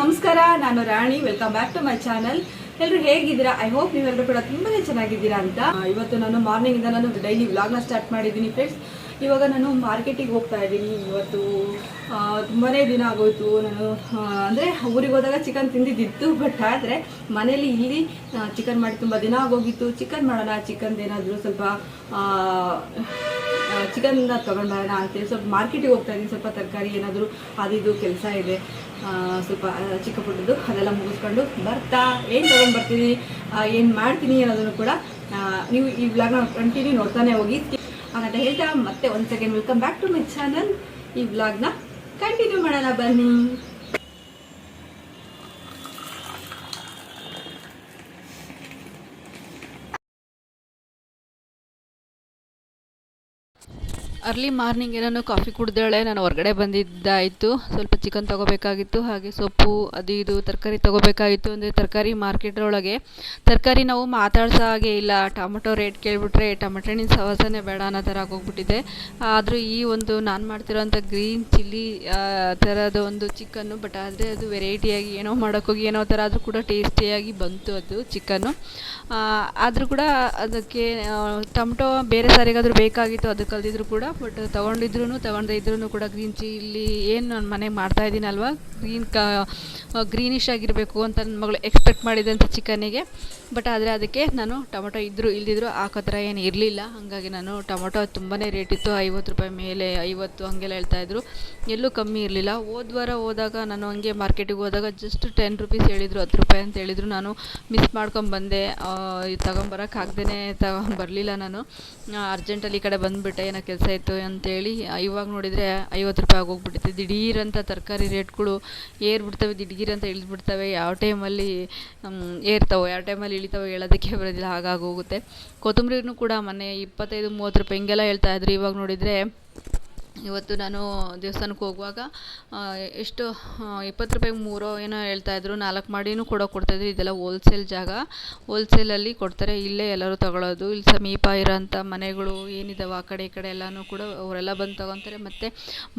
ನಮಸ್ಕಾರ, ನಾನು Rani. Welcome back to my channel ಎಲ್ಲರೂ ಹೇಗಿದ್ದೀರಾ? ಐ ಹೋಪ್ ನೀವೆಲ್ಲರೂ ಕೂಡ ತುಂಬಾನೇ ಚೆನ್ನಾಗಿದ್ದೀರಾ ಅಂತ. ಇವತ್ತು ನಾನು ಮಾರ್ನಿಂಗ್ ಇಂದ ನಾನು ಡೈಲಿ ವ್ಲಾಗ್ನ ಸ್ಟಾರ್ಟ್ ಮಾಡಿದ್ದೀನಿ ಫ್ರೆಂಡ್ಸ್ ಇವಾಗ ನಾನು ಮಾರ್ಕೆಟಿಗೆ ಹೋಗ್ತಾ ಇದ್ದೀನಿ. ಇವತ್ತು ತುಂಬಾ ದಿನ ಆಗೋಯ್ತು. ನಾನು ಅಂದ್ರೆ ಊರಿಗೆ ಹೋದಾಗ ಚಿಕನ್ ತಿಂದಿದ್ದಿತ್ತು ಬಟ್ ಆದರೆ ಮನೇಲಿ ಇಲ್ಲಿ ಚಿಕನ್ ಮಾಡಿ ತುಂಬ ದಿನ ಆಗೋಗಿತ್ತು. ಚಿಕನ್ ಮಾಡೋಣ ಚಿಕನ್ದೇನಾದರೂ ಸ್ವಲ್ಪ ಚಿಕನ್ ತಗೊಂಡ್ ಬರೋಣ ಅಂತೇಳಿ ಸ್ವಲ್ಪ ಮಾರ್ಕೆಟಿಗೆ ಹೋಗ್ತಾ ಇದ್ದೀನಿ. ಸ್ವಲ್ಪ ತರಕಾರಿ ಏನಾದರೂ ಅದಿದು ಕೆಲಸ ಇದೆ. ಸ್ವಲ್ಪ ಚಿಕ್ಕ ಪುಟ್ಟದ್ದು ಅದೆಲ್ಲ ಮುಗಿಸ್ಕೊಂಡು ಬರ್ತಾ. ಏನು ತಗೊಂಡ್ ಬರ್ತೀನಿ? ಏನು ಮಾಡ್ತೀನಿ ಅನ್ನೋದನ್ನು ಕೂಡ ನೀವು ಈ ವ್ಲಾಗ್ನ ಕಂಟಿನ್ಯೂ ನೋಡ್ತಾನೆ ಹೋಗಿ. ಹಾಗಂತ ಹೇಳ್ತಾ, ಮತ್ತೆ ಒಂದು second welcome back to my channel ಈ ವ್ಲಾಗ್ನ ಕಂಟಿನ್ಯೂ ಮಾಡೋಣ. ಬನ್ನಿ. ಅರ್ಲಿ ಮಾರ್ನಿಂಗ್ ನಾನು ಕಾಫಿ ಕುಡ್ದೇಳೆ ನಾನು ಹೊರಗಡೆ ಬಂದಿದ್ದಾಯಿತು. ಸ್ವಲ್ಪ ಚಿಕನ್ ತಗೋಬೇಕಾಗಿತ್ತು, ಹಾಗೆ ಸೊಪ್ಪು, ಅದು ಇದು ತರಕಾರಿ ತಗೋಬೇಕಾಗಿತ್ತು. ಅಂದರೆ ತರಕಾರಿ ಮಾರ್ಕೆಟ್ ಒಳಗೆ ತರಕಾರಿ ನಾವು ಮಾತಾಡ್ಸೋ ಹಾಗೆ ಇಲ್ಲ. ಟೊಮೆಟೊ ರೇಟ್ ಕೇಳಿಬಿಟ್ರೆ ಟೊಮೆಟೊ ಹಣ್ಣಿನ ಸವಾಸನೆ ಬೇಡ ಅನ್ನೋ ಥರ ಆಗೋಗ್ಬಿಟ್ಟಿದೆ. ಆದರೂ ಈ ಒಂದು ನಾನು ಮಾಡ್ತಿರೋಂಥ ಗ್ರೀನ್ ಚಿಲ್ಲಿ ಥರದ ಒಂದು ಚಿಕನ್ನು ಬಟ್ ಆದರೆ ಅದು ವೆರೈಟಿಯಾಗಿ ಏನೋ ಮಾಡೋಕ್ಕೋಗಿ ಏನೋ ಥರ ಆದರೂ ಕೂಡ ಟೇಸ್ಟಿಯಾಗಿ ಬಂತು ಅದು ಚಿಕನ್ನು ಆದರೂ ಕೂಡ ಅದಕ್ಕೆ ಟೊಮೆಟೊ ಬೇರೆ ಸಾರಿಗಾದರೂ ಬೇಕಾಗಿತ್ತು ಅದಕ್ಕೆ ಕಲ್ದಿದ್ರು ಕೂಡ ಬಟ್ ತೊಗೊಂಡಿದ್ರು ತೊಗೊಂಡೇ ಇದ್ರೂ ಕೂಡ ಗ್ರೀನ್ ಚಿಲ್ಲಿ ಏನು ನಾನು ಮನೆಗೆ ಮಾಡ್ತಾ ಇದ್ದೀನಲ್ವ ಗ್ರೀನ್ ಕ ಗ್ರೀನಿಶ್ ಆಗಿರಬೇಕು ಅಂತ ನನ್ನ ಮಗಳು ಎಕ್ಸ್ಪೆಕ್ಟ್ ಮಾಡಿದಂಥ ಚಿಕನ್ನಿಗೆ ಬಟ್ ಆದರೆ ಅದಕ್ಕೆ ನಾನು ಟೊಮೊಟೊ ಇದ್ದರೂ ಇಲ್ದಿದ್ರು ಹಾಕೋ ಥರ ಏನು ಇರಲಿಲ್ಲ. ಹಾಗಾಗಿ ನಾನು ಟೊಮೊಟೊ ತುಂಬಾ ರೇಟ್ ಇತ್ತು, ಐವತ್ತು ರೂಪಾಯಿ ಮೇಲೆ ಐವತ್ತು ಹಾಗೆಲ್ಲ ಹೇಳ್ತಾಯಿದ್ರು ಎಲ್ಲೂ ಕಮ್ಮಿ ಇರಲಿಲ್ಲ. ಹೋದ ವಾರ ಹೋದಾಗ ನಾನು ಹಂಗೆ ಮಾರ್ಕೆಟಿಗೆ ಹೋದಾಗ ಜಸ್ಟ್ ಟೆನ್ ರುಪೀಸ್ ಹೇಳಿದರು, ಹತ್ತು ರೂಪಾಯಿ ಅಂತ ಹೇಳಿದರು. ನಾನು ಮಿಸ್ ಮಾಡ್ಕೊಂಬಂದೆ ತಗೊಂಬರೋಕ್ಕಾಗ್ದೇ ತಗೊಂಡು ಬರಲಿಲ್ಲ ನಾನು. ಅರ್ಜೆಂಟಲ್ಲಿ ಈ ಕಡೆ ಬಂದುಬಿಟ್ಟೆ, ಏನೋ ಕೆಲಸ ಇತ್ತು ಅಂತೇಳಿ. ಇವಾಗ ನೋಡಿದರೆ ಐವತ್ತು ರೂಪಾಯಿ ಆಗೋಗ್ಬಿಟ್ಟಿತ್ತು. ದಿಢೀರಂಥ ತರಕಾರಿ ರೇಟ್ಗಳು ಏರ್ಬಿಡ್ತವೆ, ದಿಡ್ಗಿರಿ ಅಂತ ಇಳಿದ್ಬಿಡ್ತವೆ ಯಾವ ಟೈಮಲ್ಲಿ ಏರ್ತವೆ, ಯಾವ ಟೈಮಲ್ಲಿ ಇಳಿತಾವೆ ಹೇಳೋದಕ್ಕೆ ಬರೋದಿಲ್ಲ ಹಾಗಾಗೋಗುತ್ತೆ ಕೊತ್ತಂಬ್ರಿನೂ ಕೂಡ ಮೊನ್ನೆ ಇಪ್ಪತ್ತೈದು, ಮೂವತ್ತು ರೂಪಾಯಿ ಹಿಂಗೆಲ್ಲ ಹೇಳ್ತಾ ಇದ್ರು, ಇವಾಗ ನೋಡಿದರೆ ಇವತ್ತು ನಾನು ದೇವಸ್ಥಾನಕ್ಕೆ ಹೋಗುವಾಗ ಎಷ್ಟು ಇಪ್ಪತ್ತು ರೂಪಾಯಿಗೆ ಮೂರೋ ಏನೋ ಹೇಳ್ತಾಯಿದ್ರು ನಾಲ್ಕು ಮಾಡಿನೂ ಕೂಡ ಕೊಡ್ತಾಯಿದ್ರು ಇದೆಲ್ಲ ಹೋಲ್ಸೇಲ್ ಜಾಗ. ಹೋಲ್ಸೇಲಲ್ಲಿ ಕೊಡ್ತಾರೆ. ಇಲ್ಲೇ ಎಲ್ಲರೂ ತಗೊಳ್ಳೋದು ಇಲ್ಲಿ ಸಮೀಪ ಇರೋಂಥ ಮನೆಗಳು ಏನಿದ್ದಾವೆ ಆ ಕಡೆ ಈ ಕಡೆ ಎಲ್ಲನೂ ಕೂಡ ಅವರೆಲ್ಲ ಬಂದು ತಗೊತಾರೆ. ಮತ್ತು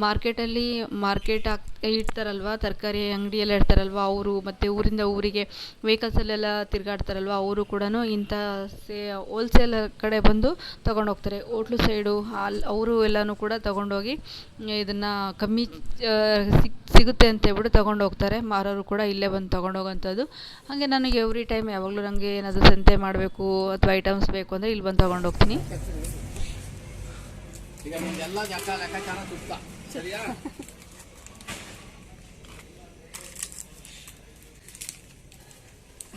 ಮಾರ್ಕೆಟಲ್ಲಿ ಮಾರ್ಕೆಟ್ ಹಾಕ್, ಇಡ್ತಾರಲ್ವ, ತರಕಾರಿ ಅಂಗಡಿಯಲ್ಲಿ ಇಡ್ತಾರಲ್ವ, ಅವರು ಮತ್ತು ಊರಿಂದ ಊರಿಗೆ ವೆಹಿಕಲ್ಸಲ್ಲೆಲ್ಲ ತಿರುಗಾಡ್ತಾರಲ್ವ, ಅವರು ಕೂಡ ಇಂಥ ಸೇ ಹೋಲ್ಸೇಲ್ ಕಡೆ ಬಂದು ತಗೊಂಡೋಗ್ತಾರೆ. ಹೋಟ್ಲು ಸೈಡು ಅಲ್ಲಿ ಅವರು ಎಲ್ಲನೂ ಕೂಡ ತಗೊಂಡೋಗಿ ಇದನ್ನು ಕಮ್ಮಿ ಸಿಕ್ ಸಿಗುತ್ತೆ ಅಂತ ಹೇಳ್ಬಿಟ್ಟು ತೊಗೊಂಡು ಹೋಗ್ತಾರೆ. ಮಾರೋರು ಕೂಡ ಇಲ್ಲೇ ಬಂದು ತೊಗೊಂಡೋಗೋಂಥದ್ದು ಹಾಗೆ ನನಗೆ ಎವ್ರಿ ಟೈಮ್ ಯಾವಾಗಲೂ ನನಗೆ ಏನಾದರೂ ಸಂತೆ ಮಾಡಬೇಕು ಅಥವಾ ಐಟಮ್ಸ್ ಬೇಕು ಅಂದರೆ ಇಲ್ಲಿ ಬಂದು ತೊಗೊಂಡು ಹೋಗ್ತೀನಿ.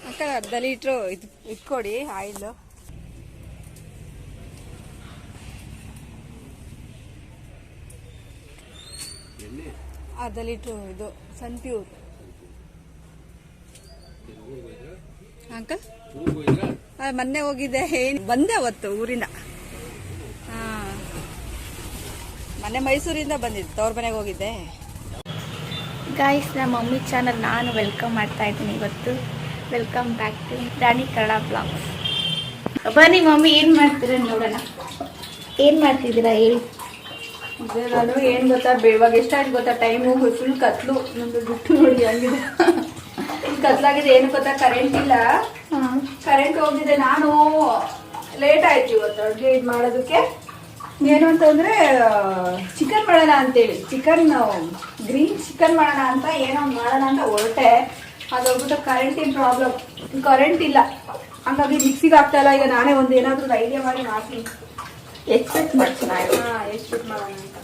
ಅಕ್ಕ ಅರ್ಧ ಲೀಟ್ರು ಇದು ಇಟ್ಕೊಡಿ ಆಯಿಲ್. ಅರ್ಧ ಲೀಟ್ರು ಇದು ಸನ್ ಪ್ಯೂರ್ ಅಂಕಲ್? ಮೊನ್ನೆ ಹೋಗಿದ್ದೆ ಏನು ಬಂದೆ ಅವತ್ತು ಊರಿಂದ. ಹಾಂ. ಮೊನ್ನೆ ಮೈಸೂರಿಂದ ಬಂದಿದ್ದೆ ತವ್ರ ಮನೆಗೆ ಹೋಗಿದ್ದೆ. ಗಾಯ್ಸ್ ನಮ್ಮ ಮಮ್ಮಿ ಚಾನಲ್ ನಾನು ವೆಲ್ಕಮ್ ಮಾಡ್ತಾ ಇದ್ದೀನಿ ಇವತ್ತು. Welcome back to Rani Kannada blogs ಬನ್ನಿ ಮಮ್ಮಿ ಏನು ಮಾಡ್ತೀರ ನೋಡೋಣ? ಏನು ಮಾಡ್ತಿದ್ದೀರಾ ಹೇಳಿ. ನಾನು ಏನು ಗೊತ್ತಾ ಇವಾಗ ಎಷ್ಟಾಯ್ತು ಗೊತ್ತಾ ಟೈಮು ಫುಲ್ ಕತ್ಲು. ನಮ್ದು ಗುಟ್ಟು ನೋಡಿ ಹಂಗಿದೆ. ಕತ್ಲಾಗಿದೆ. ಏನು ಗೊತ್ತಾ ಕರೆಂಟ್ ಇಲ್ಲ. ಕರೆಂಟ್ ಹೋಗಿದೆ. ನಾನು ಲೇಟ್ ಆಯ್ತು ಇವತ್ತು ಅಡುಗೆ ಇದು ಮಾಡೋದಕ್ಕೆ. ಏನು ಅಂತಂದ್ರೆ ಚಿಕನ್ ಮಾಡೋಣ ಅಂತೇಳಿ. ಚಿಕನ್ ಗ್ರೀನ್ ಚಿಕನ್ ಮಾಡೋಣ ಅಂತ ಏನೋ ಮಾಡೋಣ ಅಂತ ಹೊರಟೆ. ಅದು ಹೋಗ್ಬಿಟ್ಟು ಕರೆಂಟಿನ ಪ್ರಾಬ್ಲಮ್ ಕರೆಂಟ್ ಇಲ್ಲ. ಹಂಗಾಗಿ ಮಿಕ್ಸಿಗೆ ಆಗ್ತಾ ಇಲ್ಲ. ಈಗ ನಾನೇ ಒಂದು ಏನಾದರೂ ಐಡಿಯಾ ಮಾಡಿ ಮಾಡ್ತೀನಿ. ಎಕ್ಸ್ಪೆಕ್ಟ್ ಮಾಡ್ತೀನಿ. ಹಾಂ ಎಕ್ಸ್ಪೆಕ್ಟ್ ಮಾಡೋಣ ಅಂತ.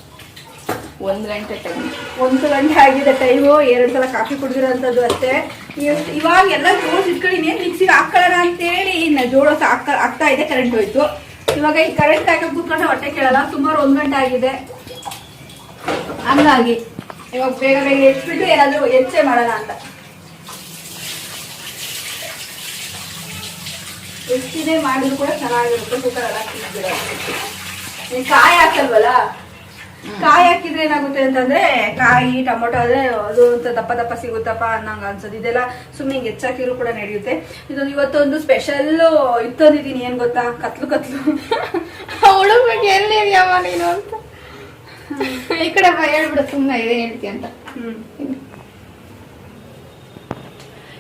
ಒಂದು ಗಂಟೆ ಟೈಮ್ ಒಂದು ಗಂಟೆ ಆಗಿದೆ ಟೈಮು ಎರಡು ಸಲ ಕಾಫಿ ಕುಡಿದಿರೋಂಥದ್ದು ಅಷ್ಟೇ. ಇವ್- ಇವಾಗ ಎಲ್ಲ ಜೋಡಿಸ್ ಇಟ್ಕೊಂಡು ಇನ್ನೇನು ಮಿಕ್ಸಿಗೆ ಹಾಕೊಳ್ಳೋಣ ಅಂತೇಳಿ ಇನ್ನು ಜೋಡಿಸ್ ಹಾಕ ಆಗ್ತಾ ಇದೆ ಕರೆಂಟ್ ಹೋಯ್ತು. ಇವಾಗ ಈ ಕರೆಂಟ್ ಹಾಕಿ ಕೂತ್ಕೊಂಡ್ರೆ ಹೊಟ್ಟೆ ಕೇಳಲ್ಲ. ಸುಮಾರು ಒಂದು ಗಂಟೆ ಆಗಿದೆ. ಹಂಗಾಗಿ ಇವಾಗ ಬೇಗ ಬೇಗ ಎಚ್ಬಿಟ್ಟು ಏನಾದರೂ ಹೆಚ್ಚೆ ಮಾಡೋಣ ಅಂತ. ಎಷ್ಟಿದೆ ಮಾಡಿದ್ರು ಕೂಡ ಚೆನ್ನಾಗಿರುತ್ತೆ. ಕುಕ್ಕರ್ ಎಲ್ಲ ಕಾಯಿ ಹಾಕಲ್ವಲ್ಲ? ಕಾಯಿ ಹಾಕಿದ್ರೆ ಏನಾಗುತ್ತೆ ಅಂತಂದ್ರೆ ಕಾಯಿ ಟೊಮೊಟೊ ಆದ್ರೆ ಅದು ಅಂತ ದಪ್ಪ ದಪ್ಪ ಸಿಗುತ್ತಪ್ಪ ಅನ್ನಂಗ ಅನ್ಸೋದು. ಇದೆಲ್ಲ ಸುಮ್ಮನೆ ಹೆಚ್ಚಾಕಿದ್ರು ಕೂಡ ನಡೆಯುತ್ತೆ. ಇದೊಂದು ಇವತ್ತೊಂದು ಸ್ಪೆಷಲ್ ಇತ್ತೊಂದಿದೀನಿ ಏನ್ ಗೊತ್ತಾ? ಕತ್ಲು ಕತ್ಲು. ಹುಡುಗ ಎಲ್ಲಿ ಇದೆಯಮ್ಮ ನೀನು ಅಂತ? ಈ ಕಡೆ ಬಾ ಹೇಳ್ಬಿಡು ಸುಮ್ಮನೆ ಇದೇನು ಹೇಳ್ತೀಯ ಅಂತ. ಹ್ಮ್.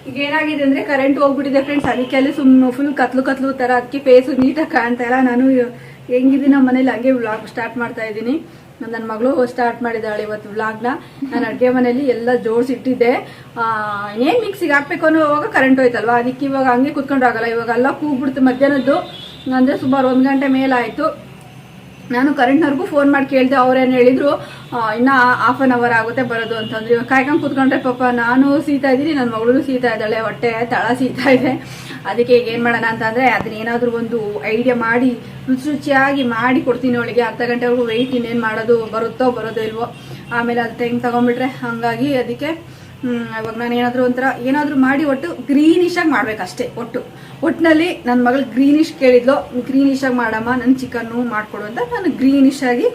ಈಗ ಏನಾಗಿದೆ ಅಂದ್ರೆ ಕರೆಂಟ್ ಹೋಗ್ಬಿಟ್ಟಿದೆ ಫ್ರೆಂಡ್ಸ್ ಅದಕ್ಕೆ ಅಲ್ಲಿ ಸುಮ್ಮನೆ ಫುಲ್ ಕತ್ಲು ಕತ್ಲು ತರ ಅಕ್ಕಿ ಫೇಸ್ ನೀಟಾಗಿ ಕಾಣ್ತಾ ಇಲ್ಲ. ನಾನು ಹೆಂಗಿದ್ದೀನಿ ನಮ್ಮ ಮನೇಲಿ ಹಂಗೆ ವ್ಲಾಗ್ ಸ್ಟಾರ್ಟ್ ಮಾಡ್ತಾ ಇದ್ದೀನಿ. ನನ್ನ ಮಗಳು ಸ್ಟಾರ್ಟ್ ಮಾಡಿದ್ದಾಳೆ ಇವತ್ತು ವ್ಲಾಗ್ನ ನಾನು ಅಡುಗೆ ಮನೆಯಲ್ಲಿ ಎಲ್ಲ ಜೋಡಿಸಿಟ್ಟಿದ್ದೆ. ಏನು ಮಿಕ್ಸಿಗೆ ಹಾಕ್ಬೇಕು ಅನ್ನೋವಾಗ ಕರೆಂಟ್ ಹೋಯ್ತಲ್ವಾ? ಅದಕ್ಕೆ ಇವಾಗ ಹಂಗೆ ಕುತ್ಕೊಂಡ್ರಾಗಲ್ಲ. ಇವಾಗ ಎಲ್ಲ ಕೂಗ್ಬಿಡ್ತು ಮಧ್ಯಾಹ್ನದ್ದು. ಅಂದರೆ ಸುಮಾರು ಒಂದು ಗಂಟೆ ಮೇಲಾಯಿತು. ನಾನು ಕರೆಂಟ್ನವ್ರಿಗೂ ಫೋನ್ ಮಾಡಿ ಕೇಳಿದೆ ಅವ್ರೇನು ಹೇಳಿದ್ರು ಇನ್ನೂ ಹಾಫ್ ಆನ್ ಅವರ್ ಆಗುತ್ತೆ ಬರೋದು ಅಂತಂದ್ರೆ. ಇವಾಗ ಕಾಯ್ಕೊಂಡು ಕೂತ್ಕೊಂಡ್ರೆ ಪಾಪ ನಾನು ಸೀತಾ ಇದ್ದೀನಿ ನನ್ನ ಮಗಳು ಸೀತಾ ಇದ್ದಾಳೆ, ಹೊಟ್ಟೆ ತಳ ಸೀತಾ ಇದೆ. ಅದಕ್ಕೆ ಈಗ ಏನು ಮಾಡೋಣ ಅಂತಂದರೆ, ಅದನ್ನ ಏನಾದರೂ ಒಂದು ಐಡಿಯಾ ಮಾಡಿ ರುಚಿ ರುಚಿಯಾಗಿ ಮಾಡಿ ಕೊಡ್ತೀನಿ ಅವಳಿಗೆ. ಅರ್ಧ ಗಂಟೆವರೆಗೂ ವೆಯ್ಟ್ ಇನ್ನೇನು ಮಾಡೋದು, ಬರುತ್ತೋ ಬರೋದೋ ಇಲ್ವೋ. ಆಮೇಲೆ ಅದು ಟೈಮ್ ತಗೊಂಡ್ಬಿಟ್ರೆ, ಹಾಗಾಗಿ ಅದಕ್ಕೆ ಇವಾಗ ನಾನು ಏನಾದರೂ ಒಂಥರ ಏನಾದರೂ ಮಾಡಿ ಒಟ್ಟು ಗ್ರೀನಿಶ್ ಆಗಿ ಮಾಡ್ಬೇಕಷ್ಟೇ, ಒಟ್ಟು. ಒಟ್ಟಿನಲ್ಲಿ ನನ್ನ ಮಗಳು ಗ್ರೀನಿಶ್ ಕೇಳಿದ್ಲು ಗ್ರೀನಿಶ್ ಆಗಿ ಮಾಡಮ್ಮ ನನ್ನ ಚಿಕನ್ನು ಮಾಡಿಕೊಡು ಅಂತ ನಾನು ಗ್ರೀನಿಶ್ ಆಗಿ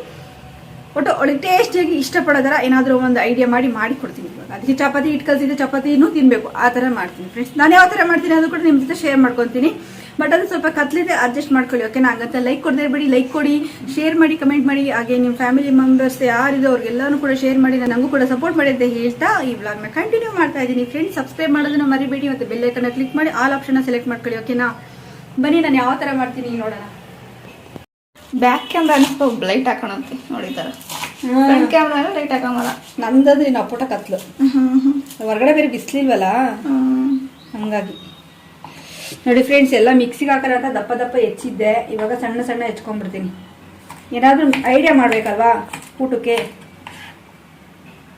ಒಟ್ಟು ಅವಳಿಗೆ ಟೇಸ್ಟಿಯಾಗಿ ಇಷ್ಟಪಡೋ ಥರ ಏನಾದರೂ ಒಂದು ಐಡಿಯಾ ಮಾಡಿ ಮಾಡಿ ಕೊಡ್ತೀನಿ ಇವಾಗ. ಅದಕ್ಕೆ ಚಪಾತಿ ಇಟ್ಟು ಕಲ್ಸಿದ್ರೆ ಚಪಾತಿನೂ ತಿನ್ನಬೇಕು ಆ ಥರ ಮಾಡ್ತೀನಿ ಫ್ರೆಂಡ್ಸ್ ನಾನು ಯಾವ ಥರ ಮಾಡ್ತೀನಿ ಅದು ಕೂಡ ನಿಮ್ಮ ಜೊತೆ ಶೇರ್ ಮಾಡ್ಕೊತೀನಿ. ಬಟ್ ಅದು ಸ್ವಲ್ಪ ಕತ್ಲಿದೆ ಅಡ್ಜಸ್ಟ್ ಮಾಡ್ಕೊಳ್ಳಿ ಓಕೆನಾ ಹಾಗಂತ ಲೈಕ್ ಕೊಡದೇ ಬಿಡಿ ಲೈಕ್ ಕೊಡಿ ಶೇರ್ ಮಾಡಿ ಕಮೆಂಟ್ ಮಾಡಿ ಹಾಗೆ ನಿಮ್ಮ ಫ್ಯಾಮಿಲಿ ಮೆಂಬರ್ಸ್ ಯಾರಿದೆ ಅವ್ರಿಗೆಲ್ಲನೂ ಕೂಡ ಶೇರ್ ಮಾಡಿ ನನಗೂ ಕೂಡ ಸಪೋರ್ಟ್ ಮಾಡಿ ಅಂತ ಹೇಳ್ತಾ ಈ ವ್ಲಾಗ್ನ ಕಂಟಿನ್ಯೂ ಮಾಡ್ತಾ ಇದ್ದೀನಿ. ಫ್ರೆಂಡ್ಸ್ ಸಬ್ಸ್ಕ್ರೈಬ್ ಮಾಡೋದನ್ನ ಮರಿಬೇಡಿ ಮತ್ತು ಬೆಲ್ಲೈಕನ್ನ ಕ್ಲಿಕ್ ಮಾಡಿ ಆಲ್ ಆಪ್ಷನ್ನ ಸೆಲೆಕ್ಟ್ ಮಾಡ್ಕೊಳ್ಳಿ ಓಕೆನಾ ಬನ್ನಿ ನಾನು ಯಾವ ಥರ ಮಾಡ್ತೀನಿ ನೋಡೋಣ. ಬ್ಯಾಕ್ ಕ್ಯಾಮ್ರಾ ಅನಿಸ್ತು ಲೈಟ್ ಹಾಕೋಣಂತೆ ನೋಡಿದಾರ ಫ್ರಂಟ್ ಕ್ಯಾಮ್ರಾ ಲೈಟ್ ಹಾಕೊಂಬಲ್ಲ ನಂದಂದ್ರೆ ಇನ್ನು ಅಪ್ಪಟ ಕತ್ಲು. ಹೊರಗಡೆ ಬೇರೆ ಬಿಸಿಲಿಲ್ವಲ್ಲ? ಹಂಗಾಗಿ. ನೋಡಿ ಫ್ರೆಂಡ್ಸ್ ಎಲ್ಲ ಮಿಕ್ಸಿಗೆ ಅಂತ ದಪ್ಪ ದಪ್ಪ ಹೆಚ್ಚಿದ್ದೆ. ಇವಾಗ ಸಣ್ಣ ಸಣ್ಣ ಹೆಚ್ಕೊಂಡ್ಬಿಡ್ತೀನಿ. ಏನಾದರೂ ಐಡಿಯಾ ಮಾಡಬೇಕಲ್ವಾ ಊಟಕ್ಕೆ?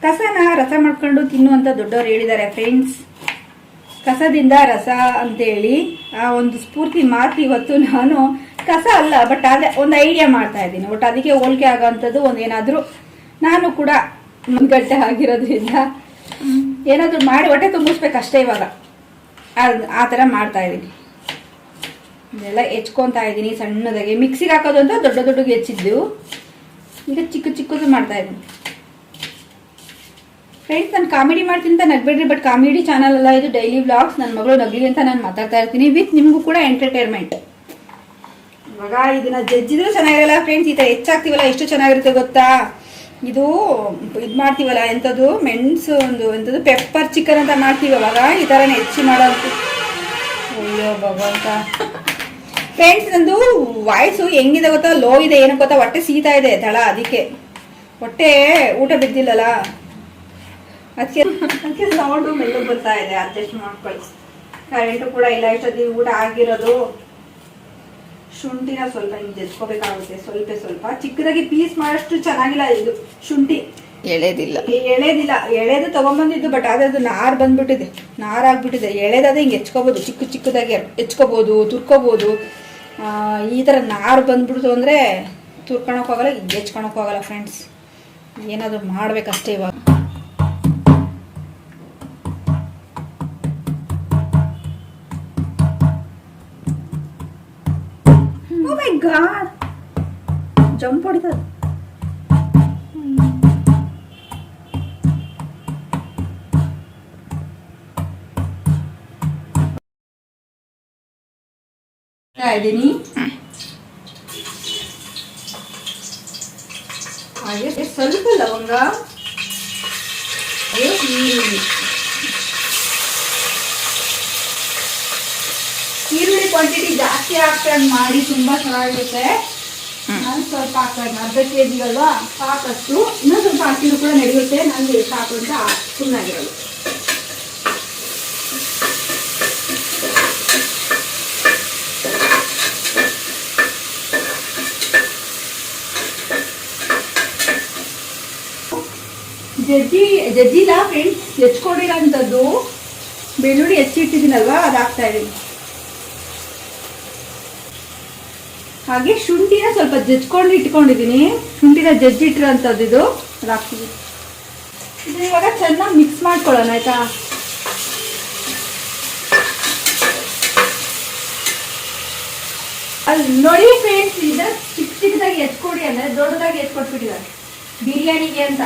ಕಸನ ರಸ ಮಾಡ್ಕೊಂಡು ತಿನ್ನುವಂಥ ದೊಡ್ಡವ್ರು ಹೇಳಿದ್ದಾರೆ ಫ್ರೆಂಡ್ಸ್ ಕಸದಿಂದ ರಸ ಅಂತೇಳಿ, ಆ ಒಂದು ಸ್ಫೂರ್ತಿ ಮಾತು ಇವತ್ತು ನಾನು ಕಸ ಅಲ್ಲ ಬಟ್ ಅದೇ ಒಂದು ಐಡಿಯಾ ಮಾಡ್ತಾ ಇದ್ದೀನಿ. ಬಟ್ ಅದಕ್ಕೆ ಹೋಲಿಕೆ ಆಗೋವಂಥದ್ದು ಒಂದು ಏನಾದರೂ ನಾನು ಕೂಡ ಮುಂದ್ಗಡ್ಡೆ ಆಗಿರೋದ್ರಿಂದ ಏನಾದರೂ ಮಾಡಿ, ಹೊಟ್ಟೆ ತುಂಬಿಸ್ಬೇಕಷ್ಟೇ ಇವಾಗ. ಅದ್- ಆ ಥರ ಮಾಡ್ತಾ ಇದ್ದೀನಿ. ಇದೆಲ್ಲ ಹೆಚ್ಕೊತಾ ಇದ್ದೀನಿ ಸಣ್ಣದಾಗಿ. ಮಿಕ್ಸಿಗೆ ಹಾಕೋದು ಅಂತ ದೊಡ್ಡ ದೊಡ್ಡಗೆ ಹೆಚ್ಚಿದ್ದು ಈಗ ಚಿಕ್ಕ ಚಿಕ್ಕದು ಮಾಡ್ತಾ ಇದ್ದೀನಿ. ಫ್ರೆಂಡ್ಸ್ ನಾನು ಕಾಮಿಡಿ ಮಾಡ್ತೀನಿ ಅಂತ ನಗ್ಬೇಡ್ರಿ ಬಟ್ ಕಾಮಿಡಿ ಚಾನಲ್ ಅಲ್ಲ, ಇದು ಡೈಲಿ ವ್ಲಾಗ್ಸ್ ನನ್ನ ಮಗಳು ನಗ್ಲಿ ಅಂತ ನಾನು ಮಾತಾಡ್ತಾ ಇರ್ತೀನಿ. ವಿತ್ ನಿಮಗೂ ಕೂಡ ಎಂಟರ್ಟೈನ್ಮೆಂಟ್ ಇವಾಗ ಇದನ್ನ ಜಜ್ಜಿದ್ರು ಚೆನ್ನಾಗಿರಲ್ಲ ಫ್ರೆಂಡ್ಸ್ ಈ ಥರ ಹೆಚ್ಚಾಗ್ತೀವಲ್ಲ, ಎಷ್ಟು ಚೆನ್ನಾಗಿರುತ್ತೆ ಗೊತ್ತಾ? ಇದು ಇದು ಮಾಡ್ತೀವಲ್ಲ ಎಂಥದ್ದು ಮೆಣಸು ಒಂದು ಎಂಥದ್ದು ಪೆಪ್ಪರ್ ಚಿಕನ್ ಅಂತ ಮಾಡ್ತೀವಿ ಅವಾಗ ಈ ಥರನೇ ಹೆಚ್ಚಿ ಮಾಡೋದು. ಅಯ್ಯೋ, ಭಗವಂತ. ಫ್ರೆಂಡ್ಸ್ ನಂದು ವಾಯ್ಸು ಹೆಂಗಿದೆ ಗೊತ್ತಾ? ಲೋ ಇದೆ, ಏನಕ್ಕೆ ಗೊತ್ತಾ? ಹೊಟ್ಟೆ ಸೀತಾ ಇದೆ, ತಳ, ಅದಕ್ಕೆ. ಹೊಟ್ಟೆ ಊಟ ಬಿದ್ದಿಲ್ಲಲ್ಲ. ಅದಕ್ಕೆ ಅದಕ್ಕೆ ಸೌಂಡು ಮೆಲ್ಲು ಬರ್ತಾ ಇದೆ ಅಡ್ಜಸ್ಟ್ ಮಾಡ್ಕೊಳ್ಳಿ. ಕರೆಂಟು ಕೂಡ ಇಲ್ಲ, ಇಷ್ಟೊತ್ತಿಗೆ ಊಟ ಆಗಿರೋದು. ಶುಂಠಿನ ಸ್ವಲ್ಪ ಹಿಂಗೆ ಜಜ್ಕೋಬೇಕಾಗುತ್ತೆ ಸ್ವಲ್ಪ ಸ್ವಲ್ಪ. ಚಿಕ್ಕದಾಗಿ ಪೀಸ್ ಮಾಡೋಷ್ಟು ಚೆನ್ನಾಗಿಲ್ಲ ಇದು ಶುಂಠಿ. ಎಳೆದಿಲ್ಲ. ಎಳೆದಿಲ್ಲ ಎಳೆದು ತಗೊಂಬಂದಿದ್ದು ಬಟ್ ಆದ್ರೆ ಅದು ನಾರ್ ಬಂದ್ಬಿಟ್ಟಿದೆ. ನಾರ್ ಆಗ್ಬಿಟ್ಟಿದೆ. ಎಳೆದಾದ್ರೆ ಹಿಂಗೆ ಹೆಚ್ಕೋಬೋದು. ಚಿಕ್ಕ ಚಿಕ್ಕದಾಗಿ ಹೆಚ್ಕೋಬೋದು ತುರ್ಕೋಬೋದು. ಆ, ಈ ಥರ ನಾರು ಬಂದ್ಬಿಡ್ತು ಅಂದರೆ ತುರ್ಕೊಳಕ್ ಹೋಗಲ್ಲ ಹೆಚ್ಕೊಳಕ್ ಹೋಗಲ್ಲ ಫ್ರೆಂಡ್ಸ್ ಏನಾದರೂ ಮಾಡ್ಬೇಕಷ್ಟೇ ಇವಾಗ. ಓ ಮೈ ಗಾಡ್ ಜಂಪ್ ಹೊಡಿತದೆ ಇದ್ದೀನಿ ಹಾಗೆ ಸ್ವಲ್ಪ ಲವಂಗ ಹಾಗೆ ಈರುಳ್ಳಿ ಕ್ವಾಂಟಿಟಿ ಜಾಸ್ತಿ ಹಾಕ್ಕೊಂಡು ಮಾಡಿ ತುಂಬಾ ಚೆನ್ನಾಗಿರುತ್ತೆ. ನಾನು ಸ್ವಲ್ಪ ಹಾಕೋಣ ಅರ್ಧ ಕೆ ಜಿ ಅಲ್ವಾ? ಸಾಕಷ್ಟು. ಇನ್ನೂ ಸ್ವಲ್ಪ ಹಾಕಿದ್ರು ಕೂಡ ನಡೆಯುತ್ತೆ. ನನಗೆ ಸಾಕು ಅಂತ ಸುಮ್ಮನಾಗಿರೋದು ಜಜ್ಜಿ ಜಜ್ಜಿಲ್ಲ ಫ್ರೆಂಡ್ಸ್ ಹೆಚ್ಕೊಂಡಿರೋಂಥದ್ದು. ಬೆಳ್ಳುಳ್ಳಿ ಹೆಚ್ಚಿಟ್ಟಿದ್ದೀನಲ್ವಾ? ಅದು ಹಾಕ್ತಾ ಇದ್ದೀನಿ ಹಾಗೆ ಶುಂಠಿನ ಸ್ವಲ್ಪ ಜಜ್ಕೊಂಡು ಇಟ್ಕೊಂಡಿದ್ದೀನಿ. ಶುಂಠಿನ ಜಜ್ಜಿಟ್ಟಿರೋಂಥದ್ದು ಇದು. ಹಾಕ್ತೀವಿ ಇದು ಇವಾಗ ಚೆನ್ನಾಗಿ ಮಿಕ್ಸ್ ಮಾಡ್ಕೊಳ್ಳೋಣ, ಆಯಿತಾ? ಅಲ್ಲಿ ನೋಡಿ ಫ್ರೆಂಡ್ಸ್ ಇದು ಚಿಕ್ಕ ಚಿಕ್ಕದಾಗಿ ಎತ್ಕೊಡಿ ಅಂದ್ರೆ ದೊಡ್ಡದಾಗಿ ಎತ್ಕೊಟ್ಬಿಟ್ಟಿದ್ದಾರೆ ಬಿರಿಯಾನಿಗೆ ಅಂತ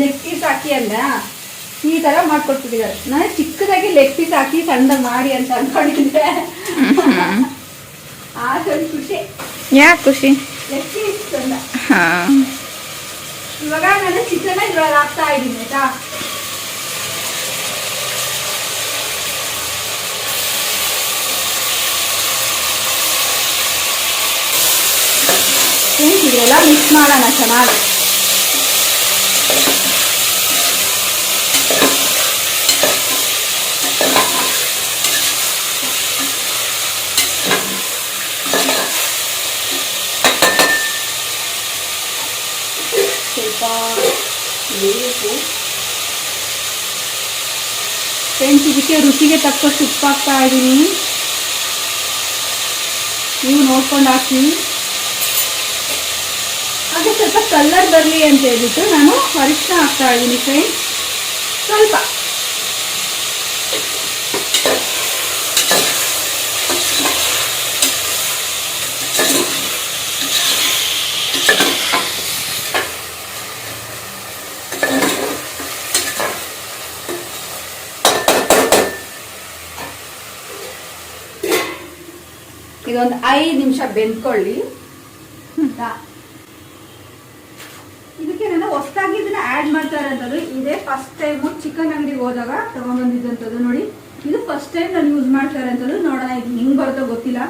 ಲೆಗ್ ಪೀಸ್ ಹಾಕಿ ಅಲ್ಲ ಈ ತರ ಮಾಡ್ಕೊಟ್ಬಿಟ್ಟಿದ್ದಾರೆ ನಾನು ಚಿಕ್ಕದಾಗಿ ಲೆಗ್ ಪೀಸ್ ಹಾಕಿ ಸಣ್ಣದಾಗಿ ಮಾಡಿ ಅಂತ ಅನ್ಕೊಂಡಿದ್ದೆ. ಯಾ ಖುಷಿ. ಹಾ. ಇವಾಗ ನಾನು ಚಿತ್ರನ ಇದ್ರಲ್ಲಿ ಹಾಕ್ತಾ ಇದ್ದೀನಿ ಆಯ್ತಾ? ಇದೆಲ್ಲ ಮಿಕ್ಸ್ ಮಾಡೋಣ ಚೆನ್ನಾಗಿ? ಬೇಕು. ಫ್ರೆಂಡ್ಸ್ ಇದಕ್ಕೆ ರುಚಿಗೆ ತಕ್ಕಷ್ಟು ಉಪ್ಪು ಹಾಕ್ತಾ ಇದ್ದೀನಿ ನೀವು ನೋಡ್ಕೊಂಡು ಹಾಕಿ. ಹಾಗೆ ಸ್ವಲ್ಪ ಕಲರ್ ಬರಲಿ ಅಂತ ಹೇಳ್ಬಿಟ್ಟು ನಾನು ಅರಿಶಿನ ಹಾಕ್ತಾ ಇದ್ದೀನಿ ಫ್ರೆಂಡ್ಸ್ ಸ್ವಲ್ಪ. ಇದೊಂದು ಐದು ನಿಮಿಷ ಬೆಂದ್ಕೊಳ್ಳಿ? ಇದಕ್ಕೆ ನಾನು ಹೊಸದಾಗಿ ಇದನ್ನ ಆ್ಯಡ್ ಮಾಡ್ತಾ ಇರೋಂಥದ್ದು ಇದೇ ಫಸ್ಟ್ ಟೈಮು ಚಿಕನ್ ಅಂಗಡಿಗೆ ಹೋದಾಗ ತಗೊಂಡ್ಬಂದಿದ್ದಂಥದ್ದು ನೋಡಿ. ಇದು ಫಸ್ಟ್ ಟೈಮ್ ನಾನು ಯೂಸ್ ಮಾಡ್ತಾ ಇರೋಂಥದ್ದು ನೋಡೋಣ ಇದು ಹೆಂಗೆ ಬರುತ್ತೋ ಗೊತ್ತಿಲ್ಲ.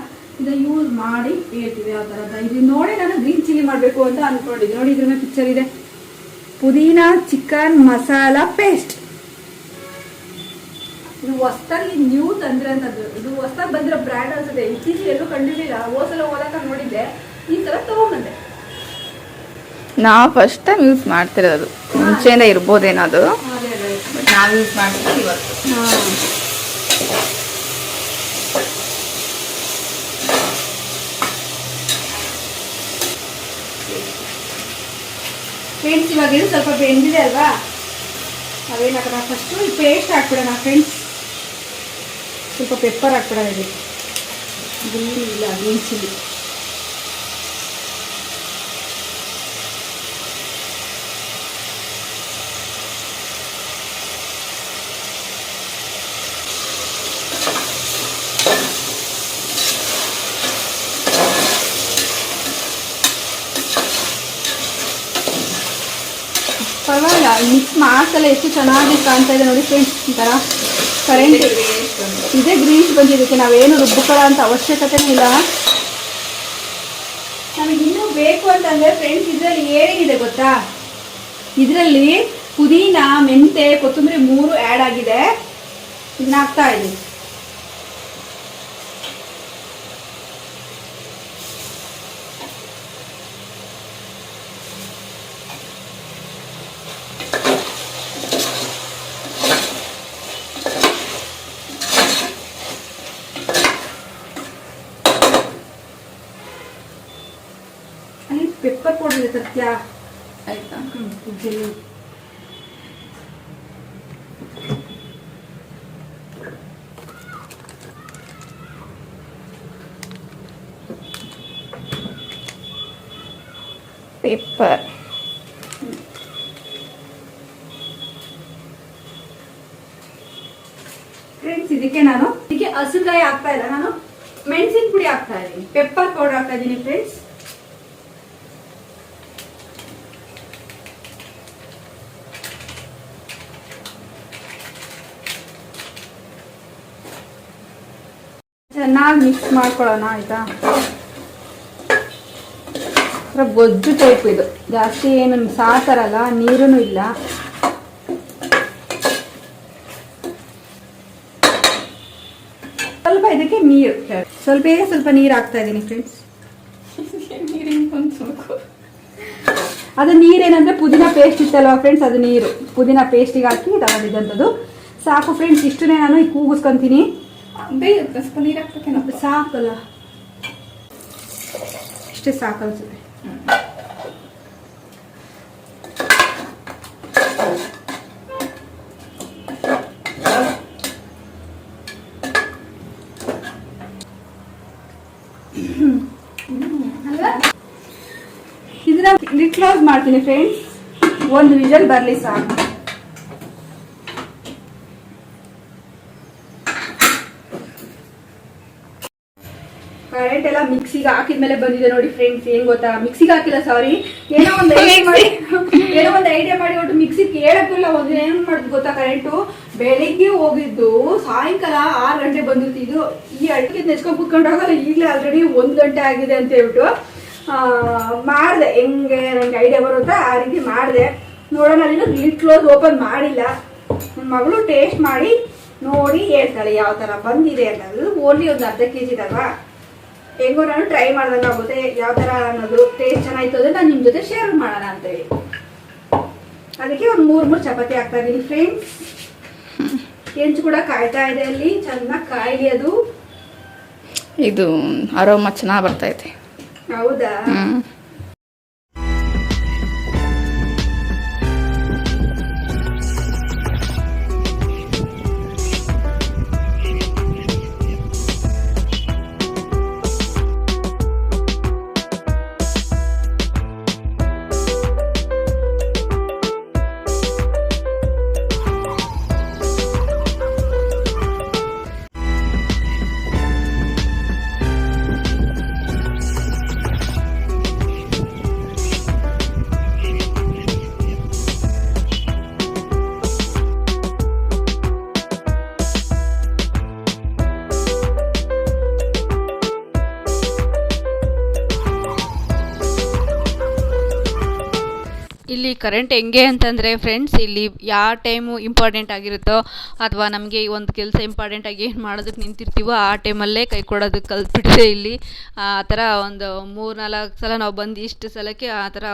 ಇದನ್ನ ಯೂಸ್ ಮಾಡಿ ಹೇಳ್ತೀವಿ ಯಾವ ಥರ ಅಂತ ಇದು ನೋಡಿ ನಾನು ಗ್ರೀನ್ ಚಿಲ್ಲಿ ಮಾಡಬೇಕು ಅಂತ ಅಂದ್ಕೊಂಡಿದ್ದೆ ನೋಡಿ ಇದ್ರ ಪಿಕ್ಚರ್ ಇದೆ. ಪುದೀನಾ ಚಿಕನ್ ಮಸಾಲ ಪೇಸ್ಟ್ ಇದು ಹೊಸ್ದಾಗಿ ನ್ಯೂ ಅನ್ನೋದು. ಇದು ಹೊಸ್ದಾಗಿ ಬಂದಿರೋ ಬ್ರ್ಯಾಂಡ್ ಅನ್ಸುತ್ತೆ. ಇತ್ತೀಚೆಗೆ ಎಲ್ಲೂ ಕಂಡಿರ್ಲಿಲ್ಲ. ಹೋಸಲ ಹೋದಾಗ ನೋಡಿದ್ದೆ. ಈ ತರ ತೊಗೊಂಬಂದೆ. ನಾವು ಫಸ್ಟ್ ಟೈಮ್ ಯೂಸ್ ಮಾಡ್ತಿರೋದು. ಮುಂಚೆಯಿಂದ ಇರ್ಬೋದೇನದು? ಬಟ್ ನಾವು ಯೂಸ್ ಮಾಡ್ತೀವಿ ಇವತ್ತು. ಫ್ರೆಂಡ್ಸ್ ಇವಾಗ ಇದು ಸ್ವಲ್ಪ ಬೆಂದಿದೆ ಅಲ್ವಾ? ಅವೇನಾಗ ಫಸ್ಟು ಈ ಪೇಸ್ಟ್ ಹಾಕ್ಬಿಡೋಣ ಫ್ರೆಂಡ್ಸ್ ಸ್ವಲ್ಪ ಪೆಪ್ಪರ್ ಹಾಕ್ಬಿಡೋಣ ಇದು ಗ್ರೀನ್ ಇಲ್ಲ ಗ್ರೀನ್ ಚಿಲ್ಲಿ ಪರವಾಗಿಲ್ಲ ಮಿಕ್ಸ್ ಮಾಡ್ಸಲ್ಲ ಎಷ್ಟು ಚೆನ್ನಾಗಿ ಕಾಣ್ತಾ ಇದೆ ನೋಡಿ ಫ್ರೆಂಡ್ಸ್ ಈ ಥರ ಕರೆಂಟ್ ಇದೇ ಗ್ರೀಸ್ ಬಂದಿದ್ದಕ್ಕೆ ನಾವೇನು ರುಬ್ಬಿಕೊಳ್ಳೋ ಅಂತ ಅವಶ್ಯಕತೆನೇ ಇಲ್ಲ. ನಮಗಿನ್ನೂ ಬೇಕು ಅಂತಂದ್ರೆ ಫ್ರೆಂಡ್ಸ್ ಇದರಲ್ಲಿ ಏನೇನಿದೆ ಗೊತ್ತಾ? ಇದರಲ್ಲಿ ಪುದೀನ ಮೆಂತೆ ಕೊತ್ತಂಬರಿ ಮೂರು ಆ್ಯಡ್ ಆಗಿದೆ. ಇದನ್ನ ಹಾಕ್ತಾ ಇದ್ದೀನಿ. ಅಲ್ಲಿ ಪೆಪ್ಪರ್ ಪೌಡರ್ ಇದೆ ಸತ್ಯ ಆಯ್ತಾ ಜೆಲ್ಲಿ ಪೇಪರ್ ಫ್ರೆಂಡ್ಸ್ ಇದಕ್ಕೆ ನಾನು ಇದಕ್ಕೆ ಹಸಿರುಗಾಯಿ ಹಾಕ್ತಾ ಇಲ್ಲ ನಾನು ಮೆಣಸಿನ ಪುಡಿ ಹಾಕ್ತಾ ಇದ್ದೀನಿ ಪೆಪ್ಪರ್ ಪೌಡರ್ ಹಾಕ್ತಾ ಇದ್ದೀನಿ ಫ್ರೆಂಡ್ಸ್ ಚೆನ್ನಾಗಿ ಮಿಕ್ಸ್ ಮಾಡ್ಕೊಳ್ಳೋಣ, ಆಯ್ತಾ? ಗೊಜ್ಜು ಟೈಪ್ ಇದು. ಜಾಸ್ತಿ ಏನು ಸಾತರಲ್ಲ ನೀರೂ ಇಲ್ಲ. ಸ್ವಲ್ಪ ಇದಕ್ಕೆ ನೀರು. ಸ್ವಲ್ಪ ಸ್ವಲ್ಪ ನೀರು ಹಾಕ್ತಾ ಇದ್ದೀನಿ ಫ್ರೆಂಡ್ಸ್ ಅದು ನೀರೇನಂದ್ರೆ ಪುದೀನ ಪೇಸ್ಟ್ ಇತ್ತಲ್ವಾ ಫ್ರೆಂಡ್ಸ್ ಅದು ನೀರು. ಪುದೀನ ಪೇಸ್ಟಿಗೆ ಹಾಕಿ ತಗೊಂಡಿದ್ದಂಥದ್ದು. ಸಾಕು ಫ್ರೆಂಡ್ಸ್ ಇಷ್ಟನ್ನೇ ನಾನು ಈ ಕೂಗಿಸ್ಕೊಂತೀನಿ. ಬೇಯುತ್ತೆ ಸ್ವಲ್ಪ ನೀರು ಹಾಕ್ಬೇಕೇನೋ ಸಾಕಲ್ಲ. ಇಷ್ಟೇ ಸಾಕು ಅನ್ಸುತ್ತೆ ಇದನ್ನ ಕ್ಲೋಸ್ ಮಾಡ್ತೀನಿ ಫ್ರೆಂಡ್ಸ್ ಒಂದು ವಿಜಲ್ ಬರಲಿ ಸಾಕು ಕರೆಂಟ್ ಮಿಕ್ಸಿಗೆ ಹಾಕಿದ್ಮೇಲೆ ಬಂದಿದೆ ನೋಡಿ ಫ್ರೆಂಡ್ಸ್ ಏನ್ ಗೊತ್ತಾ? ಮಿಕ್ಸಿಗೆ ಹಾಕಿಲ್ಲ ಸಾರಿ ಏನೋ ಒಂದು ಐಡಿಯಾ ಮಾಡಿ ಏನೋ ಒಂದು ಐಡಿಯಾ ಮಾಡಿ ಒಟ್ಟು ಮಿಕ್ಸಿ ಕೇಳಕ್ಕಿಲ್ಲ ಒಂದು ಏನ್ ಮಾಡುದು ಗೊತ್ತಾ ಕರೆಂಟು ಬೆಳಿಗ್ಗೆ ಹೋಗಿದ್ದು ಸಾಯಂಕಾಲ ಆರು ಗಂಟೆ ಬಂದಿರ್ತಿದ್ದು ಈ ಅಡಿಗೆ ನೆಚ್ಕೊಂಡ್ ಕುತ್ಕೊಂಡಾಗ ಈಗಲೇ ಆಲ್ರೆಡಿ ಒಂದ್ ಗಂಟೆ ಆಗಿದೆ ಅಂತ ಹೇಳ್ಬಿಟ್ಟು ಮಾಡಿದೆ. ಹೆಂಗೆ ನಂಗೆ ಐಡಿಯಾ ಬರುತ್ತಾ? ಆ ರೀತಿ ಮಾಡಿದೆ. ನೋಡೋಣ ಅಲ್ಲಿ ಲಿಡ್ ಕ್ಲೋಸ್ ಓಪನ್ ಮಾಡಿಲ್ಲ. ನನ್ನ ಮಗಳು ಟೇಸ್ಟ್ ಮಾಡಿ ನೋಡಿ ಹೇಳ್ತಾಳೆ ಯಾವ ಥರ ಬಂದಿದೆ ಅಂತ. ಓನ್ಲಿ ಒಂದು ಅರ್ಧ ಕೆ ಜಿದಲ್ವಾ ಹೆಂಗೋ ನಾನು ಟ್ರೈ ಮಾಡ್ದಂಗೆ ಆಗುತ್ತೆ. ಯಾವ ಥರ ಅನ್ನೋದು ಟೇಸ್ಟ್ ಚೆನ್ನಾಗಿತ್ತು ಅಂದರೆ ನಾನು ನಿಮ್ಮ ಜೊತೆ ಶೇರ್ ಮಾಡೋಣ ಅಂತ ಹೇಳಿ ಅದಕ್ಕೆ ಒಂದು ಮೂರು ಮೂರು ಚಪಾತಿ ಹಾಕ್ತಾ ಇದ್ದೀನಿ ಫ್ರೆಂಡ್ಸ್ ಕೆಂಚು ಕೂಡ ಕಾಯ್ತಾ ಇದೆ ಅಲ್ಲಿ. ಚೆನ್ನಾಗಿ ಕಾಯಿಲಿ ಅದು. ಇದು ಅರೋಮ ಚೆನ್ನಾಗಿ ಬರ್ತೈತೆ ಹೌದಾ? ಇಲ್ಲಿ ಕರೆಂಟ್ ಹೆಂಗೆ ಅಂತಂದರೆ ಫ್ರೆಂಡ್ಸ್ ಇಲ್ಲಿ ಯಾವ ಟೈಮು ಇಂಪಾರ್ಟೆಂಟ್ ಆಗಿರುತ್ತೋ ಅಥವಾ ನಮಗೆ ಒಂದು ಕೆಲಸ ಇಂಪಾರ್ಟೆಂಟ್ ಆಗಿ ಏನು ಮಾಡೋದಕ್ಕೆ ನಿಂತಿರ್ತೀವೋ ಆ ಟೈಮಲ್ಲೇ ಕೈ ಕೊಡೋದಕ್ಕೆ ಕಲ್ತ್ಬಿಟ್ಟಿದೆ ಇಲ್ಲಿ, ಆ ಥರ ಒಂದು ಮೂರು ನಾಲ್ಕು ಸಲ ನಾವು ಬಂದು ಇಷ್ಟು ಸಲಕ್ಕೆ ಆ ಥರ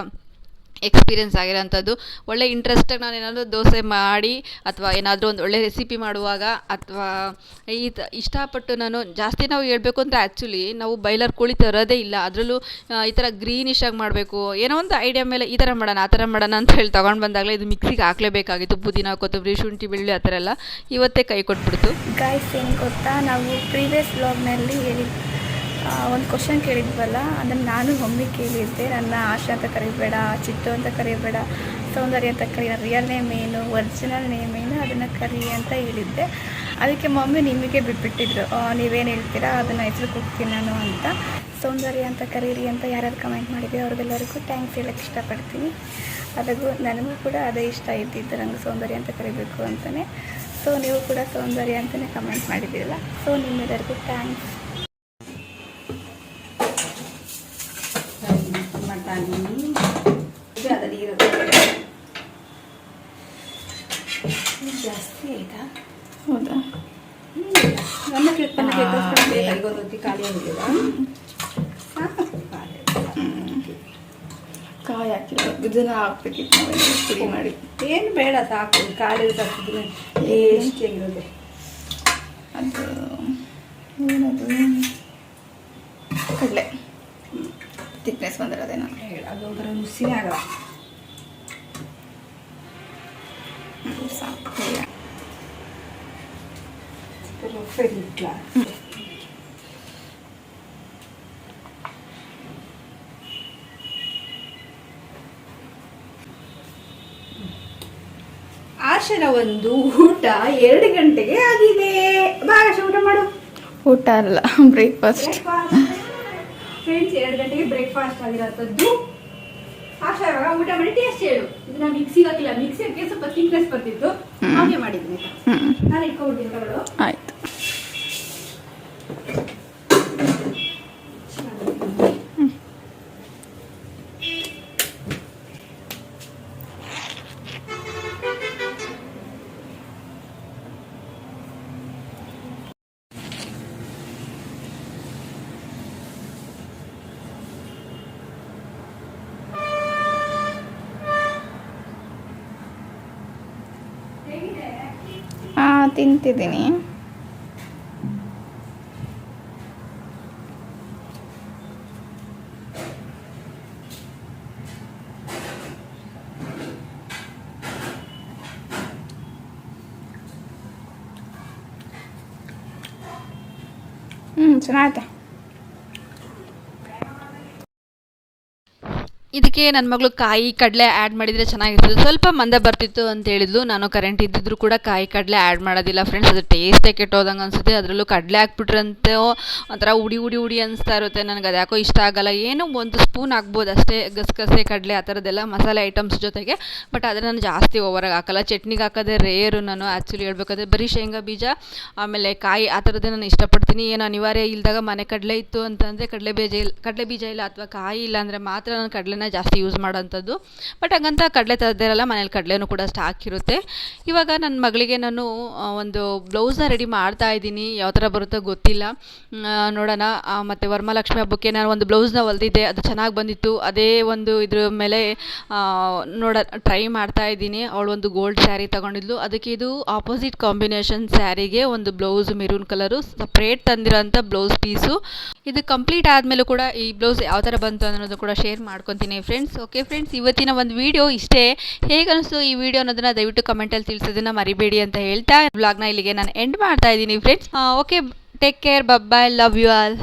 ಎಕ್ಸ್ಪೀರಿಯೆನ್ಸ್ ಆಗಿರೋಂಥದ್ದು ಒಳ್ಳೆ ಇಂಟ್ರೆಸ್ಟಾಗಿ ನಾನು ಏನಾದರೂ ದೋಸೆ ಮಾಡಿ ಅಥವಾ ಏನಾದರೂ ಒಂದು ಒಳ್ಳೆ ರೆಸಿಪಿ ಮಾಡುವಾಗ ಅಥವಾ ಈ ತ ಇಷ್ಟಪಟ್ಟು ನಾನು ಜಾಸ್ತಿ ನಾವು ಹೇಳಬೇಕು ಅಂದರೆ ಆ್ಯಕ್ಚುಲಿ ನಾವು ಬೈಲರ್ ಕೋಳಿ ತರೋದೇ ಇಲ್ಲ. ಅದರಲ್ಲೂ ಈ ಥರ ಗ್ರೀನಿಶ್ ಆಗಿ ಮಾಡಬೇಕು. ಏನೋ ಒಂದು ಐಡಿಯಾ ಮೇಲೆ ಈ ಥರ ಮಾಡೋಣ, ಆ ಥರ ಮಾಡೋಣ ಅಂತ ಹೇಳಿ ತೊಗೊಂಡು ಬಂದಾಗಲೇ ಇದು ಮಿಕ್ಸಿಗೆ ಹಾಕಲೇಬೇಕಾಗಿತ್ತು. ಪುದೀನ, ಕೊತ್ತಂಬರಿ, ಶುಂಠಿ, ಬೆಳ್ಳುಳ್ಳಿ ಆ ಥರ ಎಲ್ಲ ಇವತ್ತೇ ಕೈ ಕೊಟ್ಬಿಡ್ತು. ಗೈಸ್ ಏನು ಗೊತ್ತಾ? ನಾವು ಪ್ರೀವಿಯಸ್ ಬ್ಲಾಗ್ನಲ್ಲಿ ಹೇಳಿ ಒಂದು ಕ್ವಶನ್ ಕೇಳಿದ್ವಲ್ಲ, ಅದನ್ನು ನಾನು ಒಮ್ಮೆ ಕೇಳಿದ್ದೆ. ನನ್ನ ಆಶಾ ಅಂತ ಕರಿಬೇಡ, ಚಿತ್ತು ಅಂತ ಕರಿಬೇಡ, ಸೌಂದರ್ಯ ಅಂತ ಕರಿ ರಿಯಲ್ ನೇಮ್ ಏನು ಒರಿಜಿನಲ್ ನೇಮ್ ಏನು, ಅದನ್ನು ಕರಿ ಅಂತ ಹೇಳಿದ್ದೆ. ಅದಕ್ಕೆ ಮಮ್ಮಿ ನಿಮಗೆ ಬಿಟ್ಬಿಟ್ಟಿದ್ರು. ನೀವೇನು ಹೇಳ್ತೀರಾ? ಅದನ್ನು ಹೆಸರು ಕೊಡ್ತೀನಿ ನಾನು ಅಂತ. ಸೌಂದರ್ಯ ಅಂತ ಕರೀರಿ ಅಂತ ಯಾರ್ಯಾರು ಕಮೆಂಟ್ ಮಾಡಿದೆ ಅವ್ರಿಗೆಲ್ಲರಿಗೂ ಥ್ಯಾಂಕ್ಸ್ ಹೇಳಕ್ಕೆ ಇಷ್ಟಪಡ್ತೀನಿ. ಅದಕ್ಕೂ ನನಗೂ ಕೂಡ ಅದೇ ಇಷ್ಟ ಇದ್ದಿದ್ದು ನಂಗೆ ಸೌಂದರ್ಯ ಅಂತ ಕರಿಬೇಕು ಅಂತಲೇ ಸೊ ನೀವು ಕೂಡ ಸೌಂದರ್ಯ ಅಂತಲೇ ಕಮೆಂಟ್ ಮಾಡಿದ್ದೀರಲ್ಲ. ಸೊ ನಿಮ್ಮೆಲ್ಲರಿಗೂ ಥ್ಯಾಂಕ್ಸ್ ಮಾಡ್ತಾಯಿದ್ದೀನಿ ಇದು ಅದರಲ್ಲಿ ಇರುತ್ತೆ ಜಾಸ್ತಿ ಆಯ್ತಾ ಹೌದಾ ನನ್ನ ಕೆತ್ತನ ಕೆತ್ತೊಂದು ಖಾಲಿ ಆಗಿಲ್ಲ ಕಾಯಿ ಹಾಕಿಲ್ಲ ಇದನ್ನ ಹಾಕ್ಬೇಕಿತ್ತು ನಾವೇನು ಪುಡಿ ಮಾಡಿ ಏನು ಬೇಡ ಸಾಕು ಕಾಳು ಸಾಕಿದ್ರೆ ಟೇಸ್ಟ್ ಆಗಿರುತ್ತೆ ಅದು ಏನದು ಕಡಲೆ ಥಿಕ್ನೆಸ್ ಬಂದಿರೋದೇನೋ ಬೇಡ ಅದು ಒಂಥರ ರುಚಿನೇ ಆಗಲ್ಲ. ಆಶನ ಒಂದು ಊಟ ಎರಡು ಗಂಟೆಗೆ ಆಗಿದೆ. ಬಾ ಆಶ ಊಟ ಮಾಡು. ಊಟ ಅಲ್ಲ ಬ್ರೇಕ್ಫಾಸ್ಟ್ ಫ್ರೆಂಡ್ಸ್ ಎರಡು ಗಂಟೆಗೆ ಬ್ರೇಕ್ಫಾಸ್ಟ್ ಆಗಿರೋಂಥದ್ದು. ಇವಾಗ ಊಟ ಮಾಡಿ ಟೇಸ್ಟ್ ಹೇಳು. ನಾನು ಮಿಕ್ಸಿಗೆ ಹಾಕಿಲ್ಲ. ಮಿಕ್ಸಿ ಹಾಕಿ ಸ್ವಲ್ಪ ಥಿಕ್ನೆಸ್ ಬರ್ತಿತ್ತು. ಹಾಗೆ ಮಾಡಿದ್ದೀನಿ ನಾನು ಇಟ್ಕೊಂಡ್ಬಿಟ್ಟಿದ್ದೆ ಆಯಿತು ಹಾಂ ತಿಂತಿದ್ದೀನಿ. ಇದಕ್ಕೆ ನನ್ನ ಮಗಳು ಕಾಯಿ ಕಡಲೆ ಆ್ಯಡ್ ಮಾಡಿದರೆ ಚೆನ್ನಾಗಿರ್ತದೆ. ಸ್ವಲ್ಪ ಮಂದ ಬರ್ತಿತ್ತು ಅಂತ ಹೇಳಿದ್ಲು. ನಾನು ಕರೆಂಟ್ ಇದ್ದಿದ್ರು ಕೂಡ ಕಾಯಿ ಕಡಲೆ ಆ್ಯಡ್ ಮಾಡೋದಿಲ್ಲ ಫ್ರೆಂಡ್ಸ್ ಅದು ಟೇಸ್ಟೇ ಕೆಟ್ಟೋದಂಗೆ ಅನಿಸುತ್ತೆ. ಅದರಲ್ಲೂ ಕಡಲೆ ಹಾಕ್ಬಿಟ್ರಂತೆ. ಒಂಥರ ಉಡಿ ಉಡಿ ಉಡಿ ಅನಿಸ್ತಾ ಇರುತ್ತೆ. ನನಗೆ ಅದ್ಯಾಕೋ ಇಷ್ಟ ಆಗಲ್ಲ. ಏನು ಒಂದು ಸ್ಪೂನ್ ಹಾಕ್ಬೋದು ಅಷ್ಟೇ. ಗಸಗಸೆ, ಕಡಲೆ ಆ ಥರದ್ದೆಲ್ಲ ಮಸಾಲೆ ಐಟಮ್ಸ್ ಜೊತೆಗೆ. ಬಟ್ ಆದರೆ ನಾನು ಜಾಸ್ತಿ ಓವರಾಗಿ ಹಾಕಲ್ಲ. ಚಟ್ನಿಗೆ ಹಾಕೋದೇ ರೇರು ನಾನು ಆ್ಯಕ್ಚುಲಿ ಹೇಳ್ಬೇಕಾದ್ರೆ ಬರೀ ಶೇಂಗಾ ಬೀಜ, ಆಮೇಲೆ ಕಾಯಿ ಆ ಥರದ್ದೇ ನಾನು ಇಷ್ಟಪಡ್ತೀನಿ. ಏನು ಅನಿವಾರ್ಯ ಇಲ್ದಾಗ ಮನೆ ಕಡಲೆ ಇತ್ತು ಅಂತಂದರೆ ಕಡಲೆ ಬೀಜ ಇಲ್ಲ ಕಡಲೆ ಬೀಜ ಇಲ್ಲ ಅಥವಾ ಕಾಯಿ ಇಲ್ಲ ಅಂದರೆ ಮಾತ್ರ ನಾನು ಕಡಲೆನ ಜಾಸ್ತಿ ಯೂಸ್ ಮಾಡೋಂಥದ್ದು. ಬಟ್ ಹಂಗಂತ ಕಡಲೆ ತರದಿರಲ್ಲ ಮನೇಲಿ ಕಡಲೆನೂ ಕೂಡ ಸ್ಟಾಕ್ ಇರುತ್ತೆ. ಇವಾಗ ನನ್ನ ಮಗಳಿಗೆ ನಾನು ಒಂದು ಬ್ಲೌಸ್ನ ರೆಡಿ ಮಾಡ್ತಾ ಇದ್ದೀನಿ. ಯಾವ ಥರ ಬರುತ್ತೋ ಗೊತ್ತಿಲ್ಲ. ನೋಡೋಣ. ಮತ್ತು ವರಮಹಾಲಕ್ಷ್ಮಿ ಹಬ್ಬಕ್ಕೆ ನಾನು ಒಂದು ಬ್ಲೌಸ್ನ ಹೊಲ್ದಿದ್ದೆ. ಅದು ಚೆನ್ನಾಗಿ ಬಂದಿತ್ತು. ಅದೇ ಒಂದು ಇದ್ರ ಮೇಲೆ ನೋಡ ಟ್ರೈ ಮಾಡ್ತಾ ಇದ್ದೀನಿ. ಅವಳು ಒಂದು ಗೋಲ್ಡ್ ಸ್ಯಾರಿ ತಗೊಂಡಿದ್ಲು. ಅದಕ್ಕೆ ಇದು ಆಪೋಸಿಟ್ ಕಾಂಬಿನೇಷನ್ ಸ್ಯಾರಿಗೆ ಒಂದು ಬ್ಲೌಸ್ ಮೆರೂನ್ ಕಲರು ಸಪ್ರೇಟ್ ತಂದಿರೋಂಥ ಬ್ಲೌಸ್ ಪೀಸು ಇದು ಕಂಪ್ಲೀಟ್ ಆದಮೇಲೂ ಕೂಡ ಈ ಬ್ಲೌಸ್ ಯಾವ ಥರ ಬಂತು ಅನ್ನೋದು ಕೂಡ ಶೇರ್ ಮಾಡ್ಕೊತೀನಿ. ಫ್ರೆಂಡ್ಸ್ ಓಕೆ ಫ್ರೆಂಡ್ಸ್ ಇವತ್ತಿನ ಒಂದು ವಿಡಿಯೋ ಇಷ್ಟೇ. ಹೇಗೆ ಈ ವಿಡಿಯೋ ಅನ್ನೋದನ್ನ ದಯವಿಟ್ಟು ಕಮೆಂಟಲ್ಲಿ ತಿಳಿಸೋದನ್ನ ಮರಿಬೇಡಿ ಅಂತ ಹೇಳ್ತಾ ಬ್ಲಾಗ್ನ ಇಲ್ಲಿಗೆ ನಾನು ಎಂಡ್ ಮಾಡ್ತಾ ಇದ್ದೀನಿ friends okay take care bye bye love you all